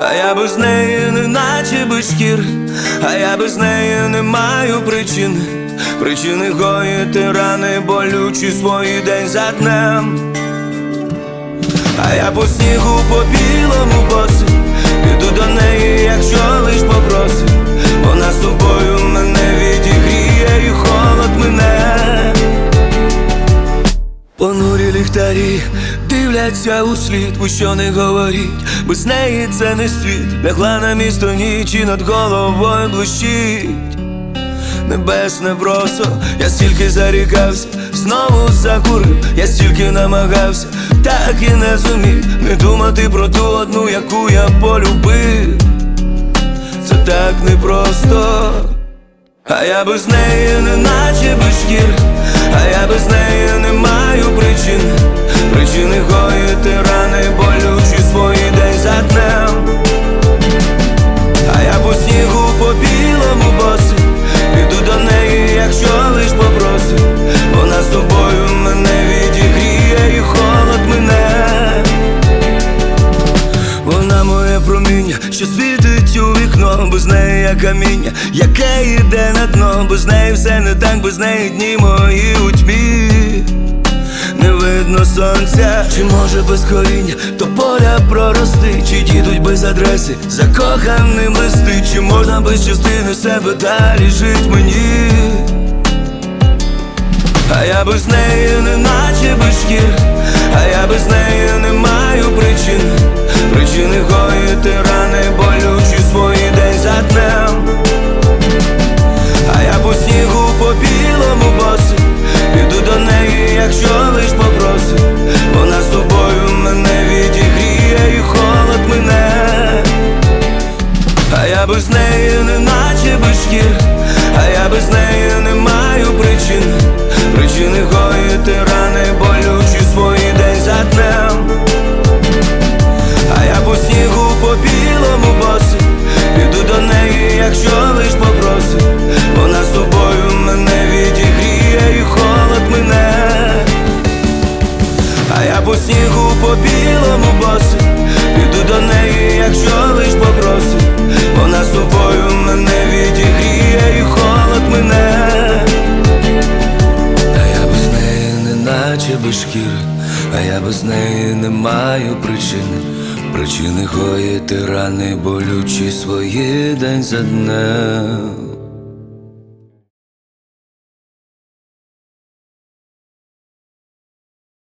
А я без неї не наче без шкір, а я без неї не маю причин. Причини гоїти рани болючі свої день за днем. А я по снігу по білому босі Піду до неї, якщо лиш попросить Вона з тобою мене відігріє і холод мене Понурі ліхтарі дивляться у слід, бо що не говоріть, без неї це не світ, лягла на місто ніч над головою блищить. Небесне бросо, я стільки зарікався, знову закурив, я стільки намагався, так і не зумів. Не думати про ту одну, яку я полюбив. Це так непросто, а я без неї не наче Проміння, що світить у вікно, без неї я каміння, яке йде на дно, без неї все не так, без неї дні мої у тьмі. Не видно сонця, чи може без коріння, то поля прорости, чи дідуть без адреси, закоханим листи, чи можна без частини себе далі жить мені, а я без неї не наче без шкір, а я без неї не я без неї не наче без шкір А я без наче без шкіри, а я без неї не маю причини. Причини гоїти рани болючі свої день за днем.